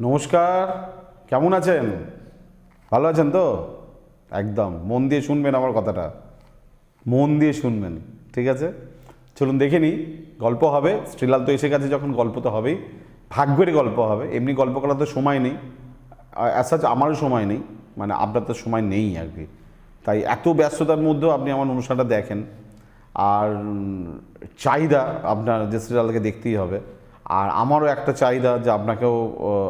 নমস্কার, কেমন আছেন? ভালো আছেন তো? একদম, মন দিয়ে শুনবেন আমার কথাটা। মন দিয়ে শুনবেন, ঠিক আছে? চলুন দেখে নিই, গল্প হবে শ্রীলাল তো এসে গেছে যখন, গল্প তো হবেই। ভাগ্যের গল্প হবে, এমনি গল্প করার তো সময় নেই। অ্যাসাচ আমারও সময় নেই মানে আপনার তো সময় নেই আর কি। তাই এত ব্যস্ততার মধ্যেও আপনি আমার অনুষ্ঠানটা দেখেন। আর চাহিদা আপনার যে শ্রীলালকে দেখতেই হবে। আর আমারও একটা চাহিদা যে আপনাকেও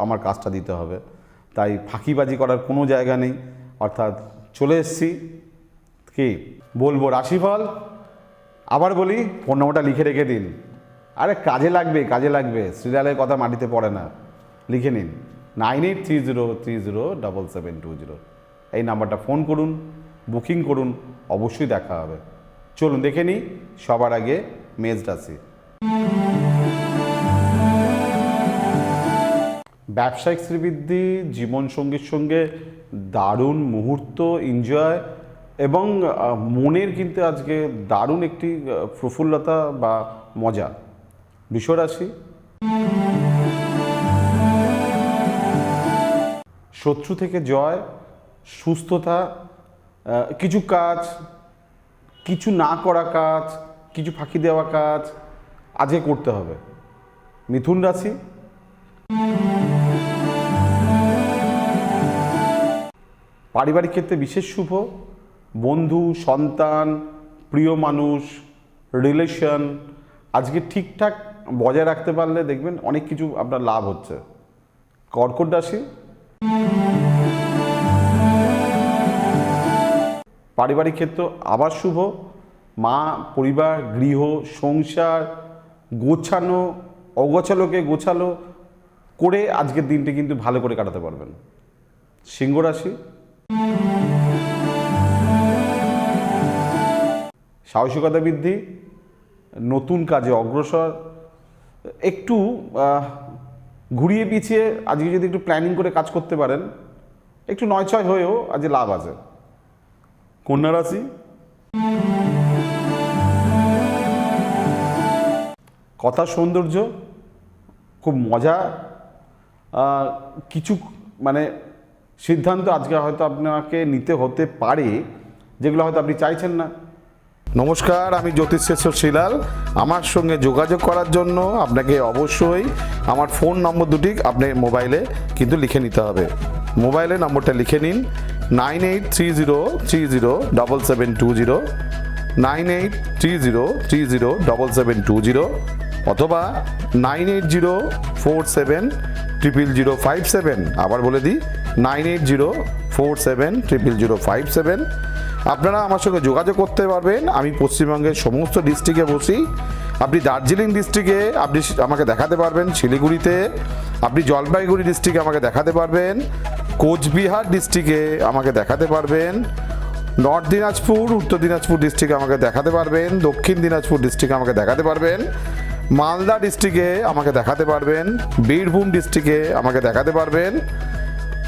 আমার কাজটা দিতে হবে। তাই ফাঁকিবাজি করার কোনো জায়গা নেই। অর্থাৎ চলে এসছি কি বলব রাশিফল। আবার বলি, ফোন নম্বরটা লিখে রেখে দিন। আরে কাজে লাগবে কাজে লাগবে। সিরিয়ালের কথা মাটিতে পড়ে না। লিখে নিন। Nine eight three zero three zero double seven two zero. এই নাম্বারটা ফোন করুন, বুকিং করুন, অবশ্যই দেখা হবে। চলুন দেখে নিই, সবার আগে মেজ রাশি ব্যবসায়িক শ্রীবৃদ্ধি জীবনসঙ্গীর সঙ্গে দারুণ মুহূর্ত এনজয় এবং মনের কিন্তু আজকে দারুণ একটি প্রফুল্লতা বা মজা। বিশ্বরাশি। শত্রু থেকে জয়, সুস্থতা কিছু কাজ, কিছু না করা কাজ, কিছু ফাঁকি দেওয়া কাজ আজকে করতে হবে। মিথুন রাশি। পারিবারিক ক্ষেত্রে বিশেষ শুভ। বন্ধু, সন্তান, প্রিয় মানুষ রিলেশন আজকে ঠিকঠাক বজায় রাখতে পারলে দেখবেন অনেক কিছু আপনার লাভ হচ্ছে। কর্কট রাশি। পারিবারিক ক্ষেত্র আবার শুভ। মা, পরিবার, গৃহ, সংসার, গোছানো অগোছালোকে গোছালো, করে আজকের দিনটি কিন্তু ভালো করে কাটাতে পারবেন। সিংহ রাশি। সাহসিকতা বৃদ্ধি নতুন কাজে অগ্রসর একটু ঘুরিয়ে পিছিয়ে আজকে যদি একটু প্ল্যানিং করে কাজ করতে পারেন একটু নয় ছয় হয়েও আজ লাভ আছে। কন্যা রাশি? কথা সৌন্দর্য খুব মজা কিছু মানে সিদ্ধান্ত আজকে হয়তো আপনাকে নিতে হতে পারে, যেগুলো হয়তো আপনি চাইছেন না। নমস্কার, আমি জ্যোতিষেশ্বর শিলাল আমার সঙ্গে যোগাযোগ করার জন্য আপনাকে অবশ্যই আমার ফোন নম্বর দুটি আপনার মোবাইলে কিন্তু লিখে নিতে হবে। মোবাইলে নম্বরটা লিখে নিন, nine eight three zero three zero double seven two zero, nine eight three zero three zero double seven two zero অথবা nine eight zero four seven triple zero five seven. আবার বলে দিই nine eight zero four seven triple zero five seven. আপনারা আমার সঙ্গে যোগাযোগ করতে পারবেন। আমি পশ্চিমবঙ্গের সমস্ত ডিস্ট্রিক্টে বসি। আপনি দার্জিলিং ডিস্ট্রিক্টে আপনি আমাকে দেখাতে পারবেন। শিলিগুড়িতে আপনি জলপাইগুড়ি ডিস্ট্রিক্টে আমাকে দেখাতে পারবেন। কোচবিহার ডিস্ট্রিক্টে আমাকে দেখাতে পারবেন। নর্থ দিনাজপুর, উত্তর দিনাজপুর ডিস্ট্রিক্টে আমাকে দেখাতে পারবেন। দক্ষিণ দিনাজপুর ডিস্ট্রিক্টে আমাকে দেখাতে পারবেন। মালদা ডিস্ট্রিক্টে আমাকে দেখাতে পারবেন। বীরভূম ডিস্ট্রিক্টে আমাকে দেখাতে পারবেন।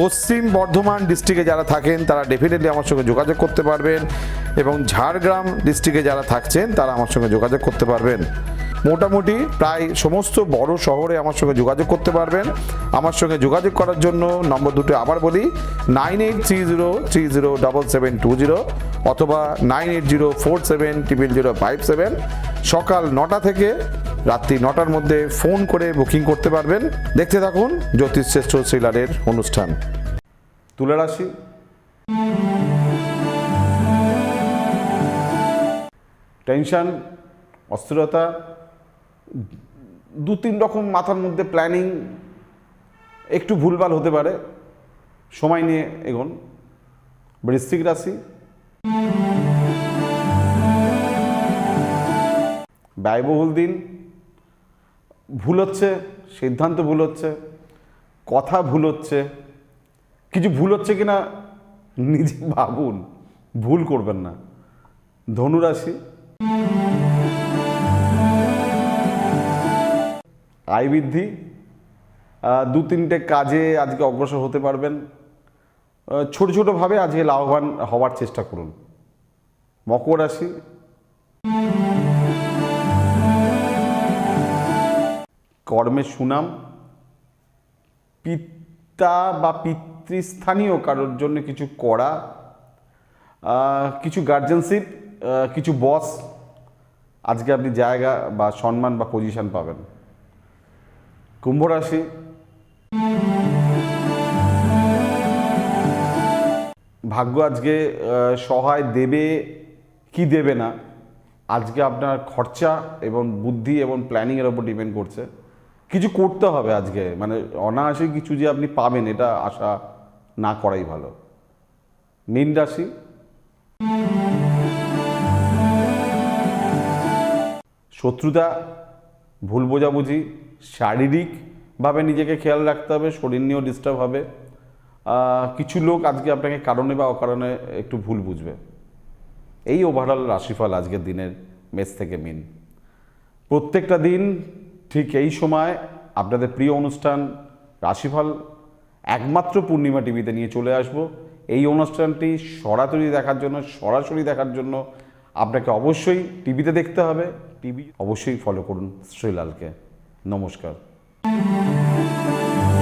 পশ্চিম বর্ধমান ডিস্ট্রিক্টে যারা থাকেন, তারা ডেফিনেটলি আমার সঙ্গে যোগাযোগ করতে পারবেন এবং ঝাড়গ্রাম ডিস্ট্রিক্টে যারা থাকছেন, তারা আমার সঙ্গে যোগাযোগ করতে পারবেন। মোটামুটি প্রায় সমস্ত বড় শহরে আমার সঙ্গে যোগাযোগ করতে পারবেন। আমার সঙ্গে যোগাযোগ করার জন্য নম্বর দুটো আবার বলি nine eight three zero three zero double seven two zero অথবা nine eight zero four seven triple zero five seven সকাল নটা থেকে রাত্রি নটার মধ্যে ফোন করে বুকিং করতে পারবেন। দেখতে থাকুন জ্যোতিষশ্রেষ্ঠ শ্রীলারের অনুষ্ঠান। তুলে রাশি টেনশন, অস্থিরতা, দু তিন রকম মাথার মধ্যে প্ল্যানিং, একটু ভুলভাল হতে পারে। সময় নিয়ে এগোন। বৃশ্চিক রাশি। ব্যয়বহুল দিন। ভুল হচ্ছে, সিদ্ধান্ত ভুল হচ্ছে, কথা ভুল হচ্ছে, কিছু ভুল হচ্ছে কি না নিজে ভাবুন, ভুল করবেন না। ধনুরাশি। আয় বৃদ্ধি। দু তিনটে কাজে আজকে অগ্রসর হতে পারবেন। ছোট ছোটোভাবে আজকে লাভবান হওয়ার চেষ্টা করুন। মকর রাশি। কর্মের সুনাম, পিতা বা পিতৃস্থানীয় কারোর জন্য কিছু করা কিছু গার্জেনশিপ কিছু বস আজকে আপনি জায়গা বা সম্মান বা পজিশন পাবেন। কুম্ভ রাশি, ভাগ্য আজকে সহায় দেবে, কি দেবে না? আজকে আপনার খরচা এবং বুদ্ধি এবং প্ল্যানিংয়ের ওপর ডিপেন্ড করছে। কিছু করতে হবে আজকে। মানে অনায়াসে কিছু যে আপনি পাবেন, এটা আশা না করাই ভালো। মীন রাশি? শত্রুতা, ভুল বোঝাবুঝি, শারীরিকভাবে নিজেকে খেয়াল রাখতে হবে, শরীর নিয়েও ডিস্টার্ব হবে। কিছু লোক আজকে আপনাকে কারণে বা অকারণে একটু ভুল বুঝবে। এই ওভারঅল রাশিফল আজকের দিনের মেস থেকে মিন। প্রত্যেকটা দিন ঠিক এই সময় আপনাদের প্রিয় অনুষ্ঠান রাশিফল একমাত্র পূর্ণিমা টিভিতে নিয়ে চলে আসব। এই অনুষ্ঠানটি সরাসরি দেখার জন্য, সরাসরি দেখার জন্য আপনাকে অবশ্যই টিভিতে দেখতে হবে। টিভি অবশ্যই ফলো করুন শ্রীলালকে। নমস্কার।